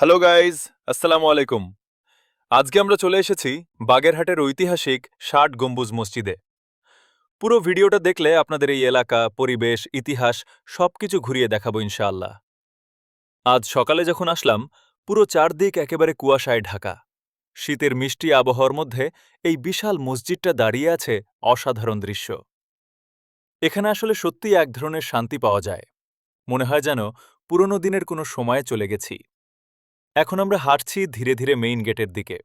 Hello guys আসসালামু আলাইকুম আজকে আমরা চলে এসেছি বাগেরহাটের ঐতিহাসিক ষাট গম্বুজ মসজিদে। পুরো ভিডিওটা দেখলে আপনাদের এই এলাকা, পরিবেশ, ইতিহাস সবকিছু ঘুরিয়ে দেখাবো ইনশাআল্লাহ। আজ সকালে যখন আসলাম, পুরো চারদিক একেবারে কুয়াশায় ঢাকা। শীতের মিষ্টি আবহাওয়ার মধ্যে এই বিশাল মসজিদটা দাঁড়িয়ে আছে অসাধারণ দৃশ্য। এখানে আসলে সত্যিই এক ধরনের শান্তি পাওয়া যায়। মনে হয় যেন পুরনো দিনের কোনো সময়ে চলে গেছি। এখন আমরা হাঁটছি ধীরে ধীরে মেইন গেটের দিকে।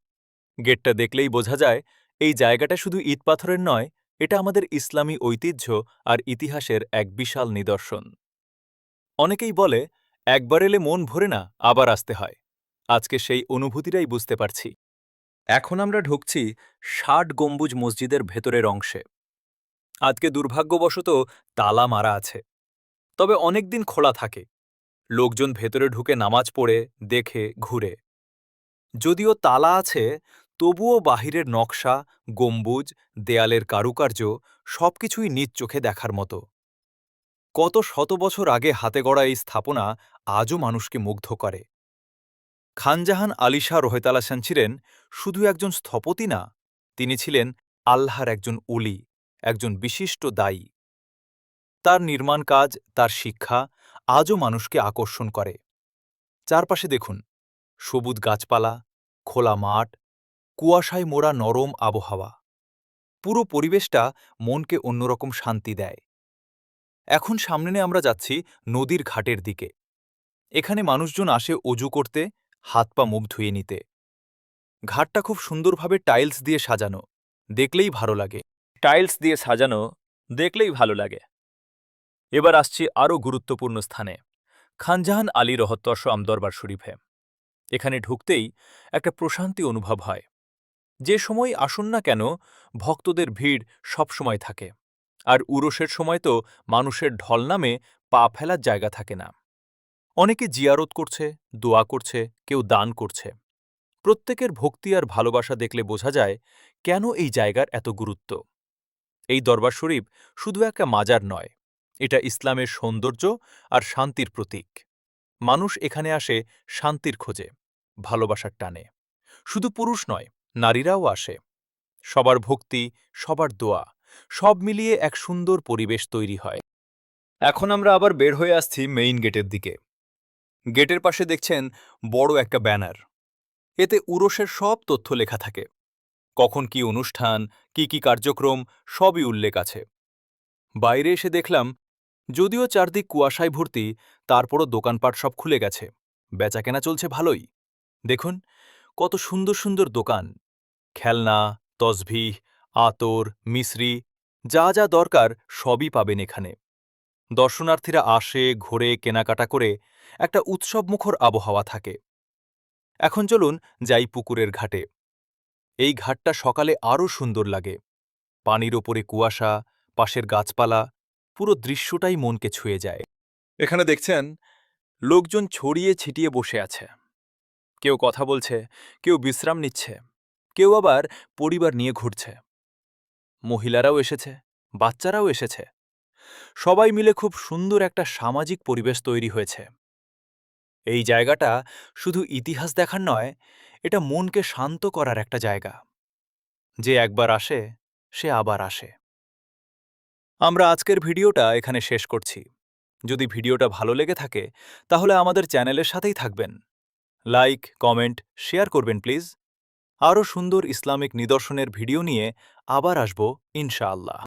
গেটটা দেখলেই বোঝা যায়, এই জায়গাটা শুধু ইট পাথরের নয়, এটা আমাদের ইসলামী ঐতিহ্য আর ইতিহাসের এক বিশাল নিদর্শন। অনেকেই বলে, একবার এলে মন ভরে না, আবার আসতে হয়। আজকে সেই অনুভূতিটাই বুঝতে পারছি। এখন আমরা ঢুকছি ষাট গম্বুজ মসজিদের ভেতরের অংশে। আজকে দুর্ভাগ্যবশত তালা মারা আছে। তবে অনেকদিন খোলা থাকে। লোকজন ভেতরে ঢুকে নামাজ পড়ে, দেখে, ঘুরে। যদিও তালা আছে, তবুও বাহিরের নকশা, গম্বুজ, দেয়ালের কারুকার্য সবকিছুই নিজ চোখে দেখার মতো। কত শত বছর আগে হাতে গড়া এই স্থাপনা আজও মানুষকে মুগ্ধ করে। খানজাহান আলী শাহ রোহেতালাসান ছিলেন শুধু একজন স্থপতি না, তিনি ছিলেন আল্লাহর একজন উলি একজন বিশিষ্ট দায়ী। তার নির্মাণ কাজ, তার শিক্ষা আজও মানুষকে আকর্ষণ করে। চারপাশে দেখুন, সবুজ গাছপালা, খোলা মাঠ, কুয়াশায় মোড়া নরম আবহাওয়া। পুরো পরিবেশটা মনকে অন্যরকম শান্তি দেয়। এখন সামনে আমরা যাচ্ছি নদীর ঘাটের দিকে। এখানে মানুষজন আসে অজু করতে, হাত পা মুখ ধুয়ে নিতে। ঘাটটা খুব সুন্দরভাবে টাইলস দিয়ে সাজানো, দেখলেই ভালো লাগে। টাইলস দিয়ে সাজানো, দেখলেই ভালো লাগে। এবার আসছি আরও গুরুত্বপূর্ণ স্থানে, খানজাহান আলী রহত্তর্ষ আমদরবার শরীফে। এখানে ঢুকতেই একটা প্রশান্তি অনুভব হয়। যে সময় আসুন না কেন, ভক্তদের ভিড় সবসময় থাকে। আর উরসের সময় তো মানুষের ঢল নামে পা ফেলার জায়গা থাকে না। অনেকে জিয়ারত করছে, দোয়া করছে, কেউ দান করছে। প্রত্যেকের ভক্তি আর ভালোবাসা দেখলে বোঝা যায় কেন এই জায়গার এত গুরুত্ব। এই দরবার শরীফ শুধু একটা মাজার নয় এটা ইসলামের সৌন্দর্য আর শান্তির প্রতীক। মানুষ এখানে আসে শান্তির খোঁজে, ভালোবাসার টানে। শুধু পুরুষ নয়, নারীরাও আসে। সবার ভক্তি, সবার দোয়া, সব মিলিয়ে এক সুন্দর পরিবেশ তৈরি হয়। এখন আমরা আবার বের হয়ে আসছি মেইন গেটের দিকে। গেটের পাশে দেখছেন বড় একটা ব্যানার। এতে উরসের সব তথ্য লেখা থাকে। কখন কি অনুষ্ঠান, কি কি কার্যক্রম, সবই উল্লেখ আছে। বাইরে এসে দেখলাম যদিও চারদিক কুয়াশায় ভর্তি, তারপরও দোকানপাট সব খুলে গেছে। বেচাকেনা চলছে ভালোই। দেখুন, কত সুন্দর সুন্দর দোকান। খেলনা তসভিহ আতর মিশ্রি যা যা দরকার সবই পাবেন এখানে। দর্শনার্থীরা আসে, ঘোরে, কেনাকাটা করে একটা উৎসবমুখর আবহাওয়া থাকে। এখন চলুন যাই পুকুরের ঘাটে। এই ঘাটটা সকালে আরও সুন্দর লাগে। পানির ওপরে কুয়াশা, পাশের গাছপালা পুরো দৃশ্যটাই মনকে ছুঁয়ে যায়। এখানে দেখছেন, লোকজন ছড়িয়ে ছিটিয়ে বসে আছে। কেউ কথা বলছে, কেউ বিশ্রাম নিচ্ছে, কেউ আবার পরিবার নিয়ে ঘুরছে। মহিলারাও এসেছে, বাচ্চারাও এসেছে। সবাই মিলে খুব সুন্দর একটা সামাজিক পরিবেশ তৈরি হয়েছে। এই জায়গাটা শুধু ইতিহাস দেখার নয়, এটা মনকে শান্ত করার একটা জায়গা। যে একবার আসে, সে আবার আসে। আমরা আজকের ভিডিওটা এখানে শেষ করছি। যদি ভিডিওটা ভালো লেগে থাকে, তাহলে আমাদের চ্যানেলের সাথেই থাকবেন। লাইক, কমেন্ট, শেয়ার করবেন প্লিজ। আরও সুন্দর ইসলামিক নিদর্শনের ভিডিও নিয়ে আবার আসব, ইনশাআল্লাহ।